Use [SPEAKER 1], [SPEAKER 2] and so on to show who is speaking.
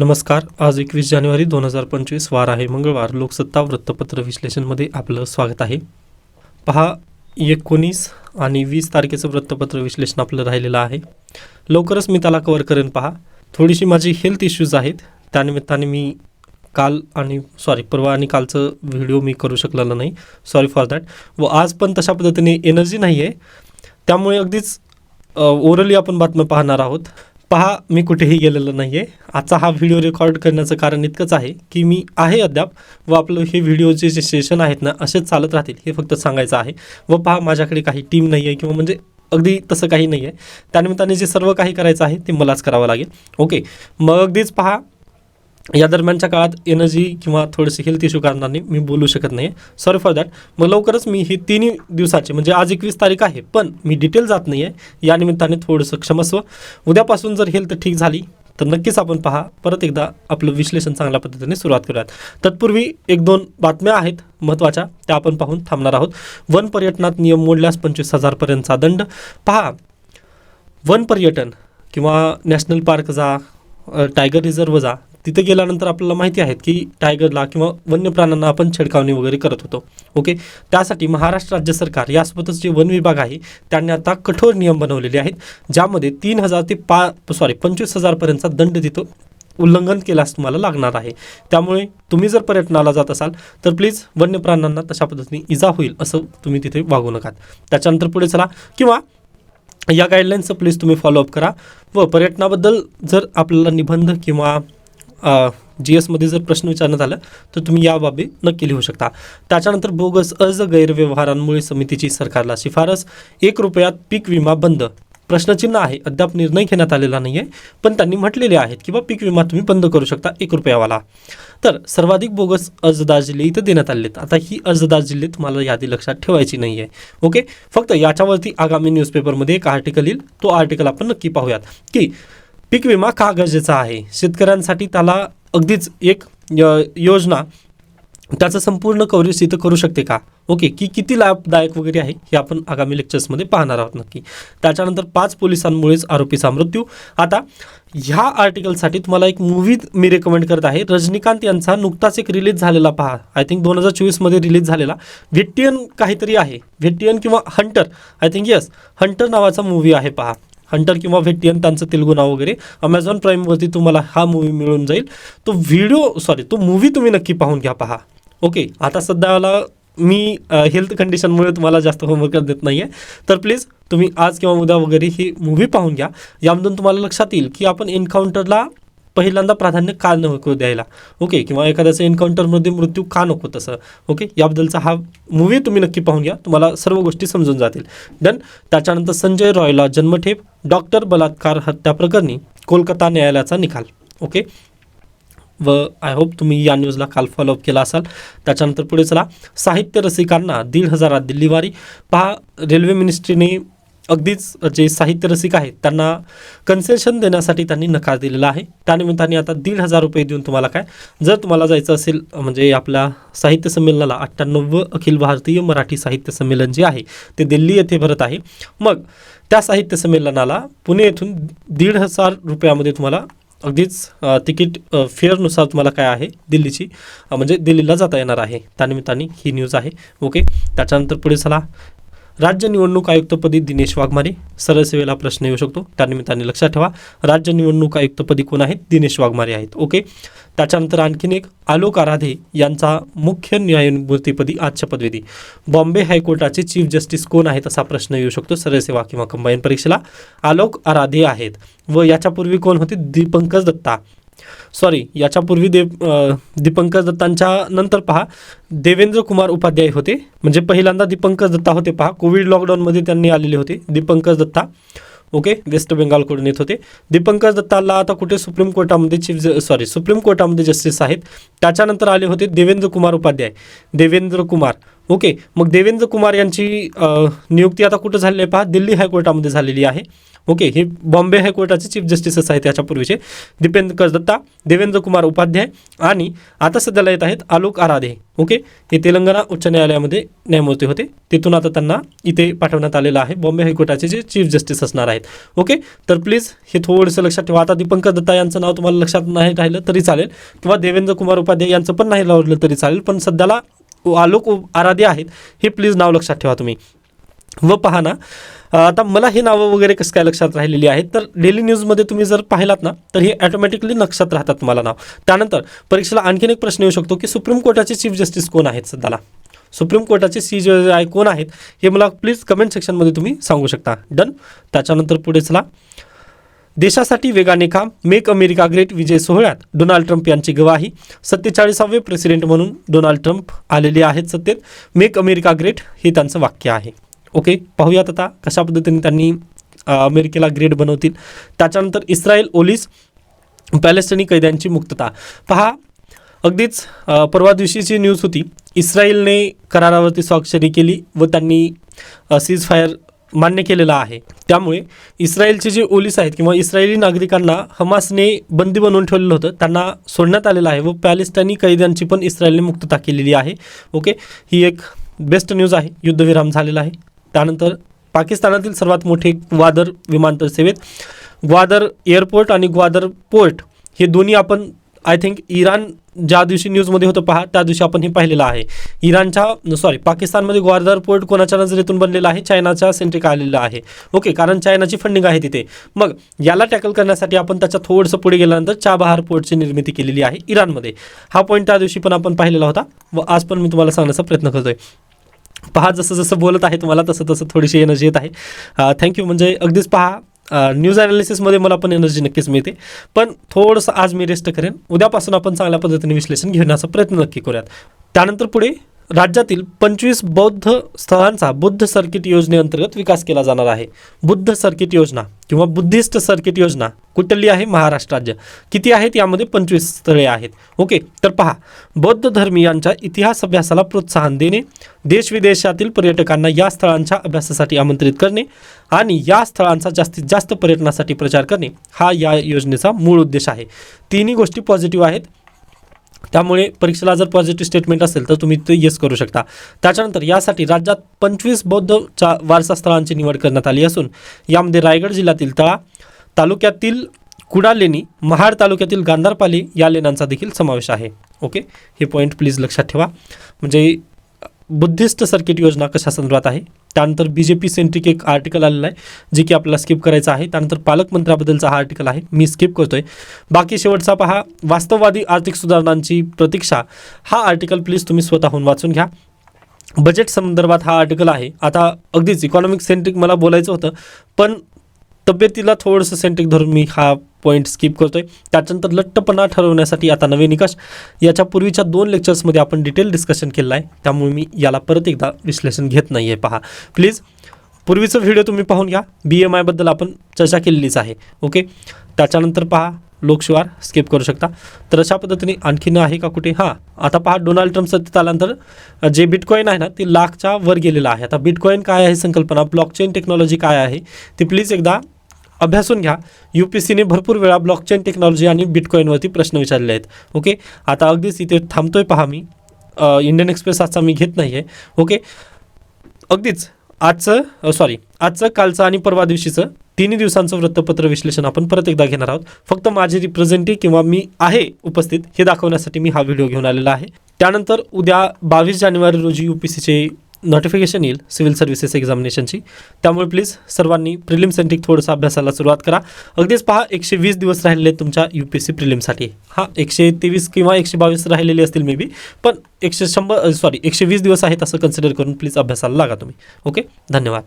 [SPEAKER 1] नमस्कार आज एकवीस जानेवारी दोन हजार पंचवीस वार आहे. मंगळवार लोकसत्ता वृत्तपत्र विश्लेषणमध्ये आपलं स्वागत आहे. पहा एकोणीस आणि वीस तारखेचं वृत्तपत्र विश्लेषण आपलं राहिलेलं आहे. लवकरच मी त्याला कवर करेन पहा. थोडीशी माझी हेल्थ इश्यूज आहेत. त्यानिमित्ताने मी काल आणि सॉरी परवा आणि कालचं व्हिडिओ मी करू शकलेलं नाही. सॉरी फॉर दॅट व आज पण तशा पद्धतीने एनर्जी नाही आहे त्यामुळे अगदीच ओरली आपण बातम्या पाहणार आहोत. पहा मी कुठेही गेलेलो नाही आहे आजचा हा व्हिडिओ रेकॉर्ड करण्याचं कारण इतकंच आहे की मी आहे अद्याप व आपलं हे व्हिडिओचे जे सेशन आहेत ना असेच चालत राहतील हे फक्त सांगायचं आहे. व पहा माझ्याकडे काही टीम नाही आहे किंवा म्हणजे अगदी तसं काही नाही आहे त्यानिमित्ताने जे सर्व काही करायचं आहे ते मलाच करावं लागेल. ओके मग अगदीच पहा या दरम्यानच्या काळात एनर्जी किंवा थोडेसे हेल्थ इश्यू कारणाने मी बोलू शकत नाही सॉरी फॉर दॅट मग लवकरच मी ही तिन्ही दिवसाचे म्हणजे आज एकवीस तारीख आहे पण मी डिटेल जात नाही आहे या निमित्ताने थोडंसं क्षमस्व उद्यापासून जर हेल्थ ठीक झाली तर नक्कीच आपण पहा परत एकदा आपलं विश्लेषण चांगल्या पद्धतीने सुरुवात करूयात. तत्पूर्वी एक दोन बातम्या आहेत महत्त्वाच्या त्या आपण पाहून थांबणार आहोत. वन पर्यटनात नियम मोडल्यास पंचवीस हजारपर्यंतचा दंड. पहा वन पर्यटन किंवा नॅशनल पार्क जा टायगर रिझर्व जा तिथे गेल्यानंतर आपल्याला माहिती आहेत की टायगरला किंवा वन्य प्राण्यांना आपण छेडकावणी वगैरे करत होतो. ओके? त्यासाठी महाराष्ट्र राज्य सरकार यासोबतच जे वन विभाग आहे त्यांनी आता कठोर नियम बनवलेले आहेत ज्यामध्ये तीन हजार ते पा सॉरी पंचवीस हजारपर्यंतचा दंड तिथं उल्लंघन केल्यास तुम्हाला लागणार आहे. त्यामुळे तुम्ही जर पर्यटनाला जात असाल तर प्लीज वन्य प्राण्यांना तशा पद्धतीने इजा होईल असं तुम्ही तिथे वागू नका. त्याच्यानंतर पुढे चला. किंवा या गाईडलाईन्सचं प्लीज तुम्ही फॉलोअप करा. व पर्यटनाबद्दल जर आपल्याला निबंध किंवा जी एसमध्ये जर प्रश्न विचारण्यात आला तर तुम्ही या बाबी नक्की लिहू शकता. त्याच्यानंतर बोगस अर्ज गैरव्यवहारांमुळे समितीची सरकारला शिफारस एक रुपयात पीक विमा बंद. प्रश्नचिन्ह आहे अद्याप निर्णय घेण्यात आलेला नाही आहे पण त्यांनी म्हटलेले आहेत की बा पीक विमा तुम्ही बंद करू शकता एक रुपयावाला. तर सर्वाधिक बोगस अर्जदार जिल्हे इथं देण्यात आलेत. आता ही अर्जदार जिल्हे तुम्हाला यादी लक्षात ठेवायची नाही आहे ओके? फक्त याच्यावरती आगामी न्यूजपेपरमध्ये एक आर्टिकल येईल तो आर्टिकल आपण नक्की पाहूयात. की पीक विमा का गरजेचा आहे. शेतकऱ्यांसाठी त्याला अगदीच एक य- योजना. त्याचं संपूर्ण कव्हरेज इथं करू शकते का? ओके की किती लाभदायक वगैरे आहे हे आपण आगामी लेक्चर्समध्ये पाहणार आहोत नक्की. त्याच्यानंतर पाच पोलिसांमुळेच आरोपीचा मृत्यू. आता ह्या आर्टिकलसाठी तुम्हाला एक मूवी मी रेकमेंड करत आहे. रजनीकांत यांचा नुकताच एक रिलीज झालेला पहा. आय थिंक दोन हजार चोवीसमध्ये रिलीज झालेला. व्हेटियन काहीतरी आहे. व्हेटियन किंवा hunter I think yes hunter नावाचा मूवी आहे पहा. हंटर किंवा व्हेटियन त्यांचं तेलुगू नाव वगैरे. अमेझॉन प्राईमवरती तुम्हाला हा मूवी मिळून जाईल. तो व्हिडिओ सॉरी तो मूवी तुम्ही नक्की पाहून घ्या पहा. ओके आता सध्याला मी हेल्थ कंडिशनमुळे तुम्हाला जास्त होमवर्क देत नाही आहे तर प्लीज तुम्ही आज किंवा उद्या वगैरे ही मूव्ही पाहून घ्या. यामधून तुम्हाला लक्षात येईल की आपण एन्काउंटरला पहिल्यांदा प्राधान्य का नको द्यायला? ओके किंवा एखाद्याचं एन्काउंटरमध्ये मृत्यू का नको तसं? ओके याबद्दलचा हा मूवी तुम्ही नक्की पाहून घ्या. तुम्हाला सर्व गोष्टी समजून जातील. डन त्याच्यानंतर संजय रॉयला जन्मठेप. डॉक्टर बलात्कार हत्या प्रकरणी कोलकाता न्यायालयाचा निकाल. ओके व आय होप तुम्ही या न्यूजला काल फॉलोअप केला असाल. त्याच्यानंतर पुढे चला. साहित्य रसिकांना दीड हजारात दिल्लीवारी. पहा रेल्वे मिनिस्ट्रीने अगदीच जे साहित्य रसिक आहेत त्यांना कन्सेशन देण्यासाठी त्यांनी नकार दिलेला आहे. त्यानिमित्ताने आता दीड हजार रुपये देऊन तुम्हाला काय जर तुम्हाला जायचं असेल म्हणजे आपल्या साहित्य संमेलनाला अठ्ठ्याण्णव अखिल भारतीय मराठी साहित्य संमेलन जे आहे ते दिल्ली येथे भरत आहे. मग त्या साहित्य संमेलनाला पुणे येथून दीड हजार रुपयामध्ये तुम्हाला अगदीच तिकीट फेअरनुसार तुम्हाला काय आहे दिल्लीची म्हणजे दिल्लीला जाता येणार आहे. त्यानिमित्ताने ही न्यूज आहे. ओके त्याच्यानंतर पुढे चला. राज्य निवडणूक आयुक्तपदी दिनेश वाघमारे. सरळसेवेला प्रश्न येऊ शकतो. त्यानिमित्ताने लक्षात ठेवा. राज्य निवडणूक आयुक्तपदी कोण आहेत? दिनेश वाघमारे आहेत. ओके? त्याच्यानंतर आणखीन एक आलोक आराधे यांचा मुख्य न्यायमूर्तीपदी आज शपथविधी बॉम्बे हायकोर्टाचे चीफ जस्टिस कोण आहेत असा प्रश्न येऊ शकतो. सरळसेवा किंवा कंबाईन परीक्षेला आलोक आराधे आहेत. व याच्यापूर्वी कोण होते? दीपंकज दत्ता. सॉरी याच्यापूर्वी देव दीपंकर दीपंकज दत्तांच्या नंतर पहा. देवेंद्र कुमार उपाध्याय होते. म्हणजे पहिल्यांदा दीपंकर दत्ता होते पहा. कोविड लॉकडाऊनमध्ये त्यांनी आलेले होते. दीपंकज दत्ता. ओके वेस्ट बेंगालकडून येत होते. दीपंकर दत्ताला आता कुठे सुप्रीम कोर्टामध्ये चीफ सॉरी सुप्रीम कोर्टामध्ये जस्टिस आहेत. त्याच्यानंतर आले होते देवेंद्र कुमार उपाध्याय. देवेंद्र कुमार. ओके मग देवेंद्र कुमार यांची नियुक्ती आता कुठं झालेली आहे पहा? दिल्ली हायकोर्टामध्ये झालेली आहे. ओके हे बॉम्बे हायकोर्टाचे चीफ जस्टिसेस आहेत याच्यापूर्वीचे. दीपेंद्र दत्ता देवेंद्र कुमार उपाध्याय आणि आता सध्याला येत आहेत आलोक आराधे. ओके हे तेलंगणा उच्च न्यायालयामध्ये न्यायमूर्ती होते. तिथून आता त्यांना इथे पाठवण्यात आलेलं आहे. बॉम्बे हायकोर्टाचे जे चीफ जस्टिस असणार आहेत. ओके तर प्लीज हे थोडंसं लक्षात ठेवा. आता दीपंकर दत्ता यांचं नाव तुम्हाला लक्षात नाही राहिलं तरी चालेल. किंवा देवेंद्र कुमार उपाध्याय यांचं पण नाही लावलं तरी चालेल. पण सध्याला आलोक आराधे आहेत. हे प्लीज नाव लक्षात ठेवा तुम्ही. व पहा ना आता मला हे नावं वगैरे कसं काय लक्षात राहिलेली आहेत तर डेली न्यूजमध्ये तुम्ही जर पाहिलात ना तर हे ॲटोमॅटिकली लक्षात राहतात तुम्हाला नाव. त्यानंतर परीक्षेला आणखीन एक प्रश्न येऊ शकतो की सुप्रीम कोर्टाचे चीफ जस्टिस कोण आहेत सध्याला? सुप्रीम कोर्टाचे सी जे आय कोण आहेत हे मला प्लीज कमेंट सेक्शनमध्ये तुम्ही सांगू शकता. डन त्याच्यानंतर पुढे चला. देशासाठी वेगाने काम मेक अमेरिका ग्रेट विजय सोहळ्यात. डोनाल्ड ट्रम्प यांची गवाही. सत्तेचाळीसावे प्रेसिडेंट म्हणून डोनाल्ड ट्रम्प आलेले आहेत सत्तेत. मेक अमेरिका ग्रेट हे त्यांचं वाक्य आहे. ओके पाहूयात आता कशा पद्धतीने त्यांनी अमेरिकेला ग्रेट बनवतील. त्याच्यानंतर इस्रायल ओलीस पॅलेस्टिनी कैद्यांची मुक्तता. पहा अगदीच परवा दिवशीची न्यूज होती इस्रायलने करारावरती स्वाक्षरी केली व त्यांनी सीज फायर मान्य केलेला आहे. त्यामुळे इस्रायलचे जे ओलीस आहेत किंवा इस्रायली नागरिकांना हमासने बंदी बनवून ठेवलेलं होतं त्यांना सोडण्यात आलेलं आहे व पॅलेस्टाईनी कैद्यांची पण इस्रायलने मुक्तता केलेली आहे. ओके ही एक बेस्ट न्यूज आहे. युद्धविराम झालेला आहे. त्यानंतर पाकिस्तानातील सर्वात मोठे ग्वादर विमानतळ सेवेत ग्वादर एअरपोर्ट आणि ग्वादर पोर्ट हे दोन्ही आपण आय थिंक इराण ज्या दिवशी न्यूजमध्ये होतं पहा त्या दिवशी आपण हे पाहिलेलं आहे. इराणच्या सॉरी पाकिस्तानमध्ये ग्वादर पोर्ट कोणाच्या नजरेतून बनलेला आहे? चायनाच्या सेंट्रिक आलेलं आहे. ओके कारण चायनाची फंडिंग आहे तिथे. मग याला टॅकल करण्यासाठी आपण त्याच्या थोडंसं पुढे गेल्यानंतर चाबहार पोर्टची निर्मिती केलेली आहे इराणमध्ये. हा पॉईंट त्या दिवशी पण आपण पाहिलेला होता. व आज पण मी तुम्हाला सांगण्याचा प्रयत्न करतोय. पहा जसं जसं बोलत आहे तुम्हाला तसं तसं थोडीशी एनर्जी येत आहे. थँक्यू म्हणजे अगदीच पहा न्यूज ॲनालिसिसमध्ये मला पण एनर्जी नक्कीच मिळते. पण थोडंसं आज मी रेस्ट करेन. उद्यापासून आपण चांगल्या पद्धतीने विश्लेषण घेण्याचा प्रयत्न नक्की करूयात. त्यानंतर पुढे राज्यातील पंचवीस बौद्ध स्थळांचा बुद्ध सर्किट योजनेअंतर्गत विकास केला जाणार आहे. बुद्ध सर्किट योजना किंवा बुद्धिस्ट सर्किट योजना कुठली आहे? महाराष्ट्र राज्य. किती आहेत? यामध्ये पंचवीस स्थळे आहेत. ओके तर पहा. बौद्ध धर्मीयांच्या इतिहास अभ्यासाला प्रोत्साहन देणे देशविदेशातील पर्यटकांना या स्थळांच्या अभ्यासासाठी आमंत्रित करणे आणि या स्थळांचा जास्तीत जास्त पर्यटनासाठी प्रचार करणे हा या योजनेचा मूळ उद्देश आहे. तिन्ही गोष्टी पॉझिटिव्ह आहेत. त्यामुळे परीक्षेला जर पॉझिटिव्ह स्टेटमेंट असेल तर तुम्ही ते येस करू शकता. त्याच्यानंतर यासाठी राज्यात पंचवीस बौद्ध चा वारसा स्थळांची निवड करण्यात आली असून यामध्ये रायगड जिल्ह्यातील तळा तालुक्यातील कुडा लेणी महाड तालुक्यातील गांधारपाली या लेण्यांचा देखील समावेश आहे. ओके हे पॉईंट प्लीज लक्षात ठेवा. म्हणजे बुद्धिस्ट सर्किट योजना कशा संदर्भात आहे? त्यानंतर बी जे पी सेंट्रिक एक आर्टिकल आलेला आहे जे की आपल्याला स्किप करायचं आहे. त्यानंतर पालकमंत्र्याबद्दलचा हा आर्टिकल आहे. मी स्किप करतोय. बाकी शेवटचा पहा वास्तववादी आर्थिक सुधारणांची प्रतीक्षा. हा आर्टिकल प्लीज तुम्ही स्वतःहून वाचून घ्या. बजेट संदर्भात हा आर्टिकल आहे. आता अगदीच इकॉनॉमिक सेंट्रिक मला बोलायचं होतं पण तब्येतीला थोडंसं सेंट्रिक धरून मी हा पॉईंट स्किप करतोय. त्याच्यानंतर लट्टपणा ठरवण्यासाठी आता नवे निकष. याच्या पूर्वीच्या दोन लेक्चर्समध्ये आपण डिटेल डिस्कशन केलं आहे. त्यामुळे मी याला परत एकदा विश्लेषण घेत नाही आहे पहा. प्लीज पूर्वीचं व्हिडिओ तुम्ही पाहून घ्या. बी एम आयबद्दल आपण चर्चा केलेलीच आहे. ओके त्याच्यानंतर पहा लोकशिवार स्किप करू शकता. तर अशा पद्धतीने आणखीन आहे का कुठे? हां आता पहा डोनाल्ड ट्रम्प सत्तेत आल्यानंतर जे बिटकॉईन आहे ना ते लाखच्या वर गेलेलं आहे. आता बिटकॉईन काय आहे संकल्पना? ब्लॉकचेन टेक्नॉलॉजी काय आहे? ती प्लीज एकदा अभ्यासून घ्या. यू पी सीने भरपूर वेळा ब्लॉकचेन टेक्नॉलॉजी आणि बिटकॉईनवरती प्रश्न विचारले आहेत. ओके आता अगदीच इथे थांबतोय पहा मी. इंडियन एक्सप्रेस आजचा मी घेत नाही आहे ओके अगदीच आजचं सॉरी आजचं कालचं आणि परवा दिवशीचं तिन्ही दिवसांचं वृत्तपत्र विश्लेषण आपण परत एकदा घेणार आहोत. फक्त माझे रिप्रेझेंटेटिव्ह किंवा मी आहे उपस्थित हे दाखवण्यासाठी मी हा व्हिडिओ घेऊन आलेला आहे. त्यानंतर उद्या बावीस जानेवारी रोजी यू पी सीचे नोटिफिकेशन येईल सिव्हिल सर्व्हिसेस एक्झामिनेशनची त्यामुळे प्लीज सर्वांनी प्रिलिम सेंटिक थोडंसं अभ्यासाला सुरुवात करा. अगदीच पहा एकशे वीस दिवस राहिलेले तुमच्या यू पी एस सी प्रिलिमसाठी हां एकशे तेवीस किंवा एकशे बावीस राहिलेले असतील मे बी पण एकशे शंभर सॉरी एकशे वीस दिवस आहेत असं कन्सिडर करून प्लीज अभ्यासाला लागा तुम्ही. ओके धन्यवाद.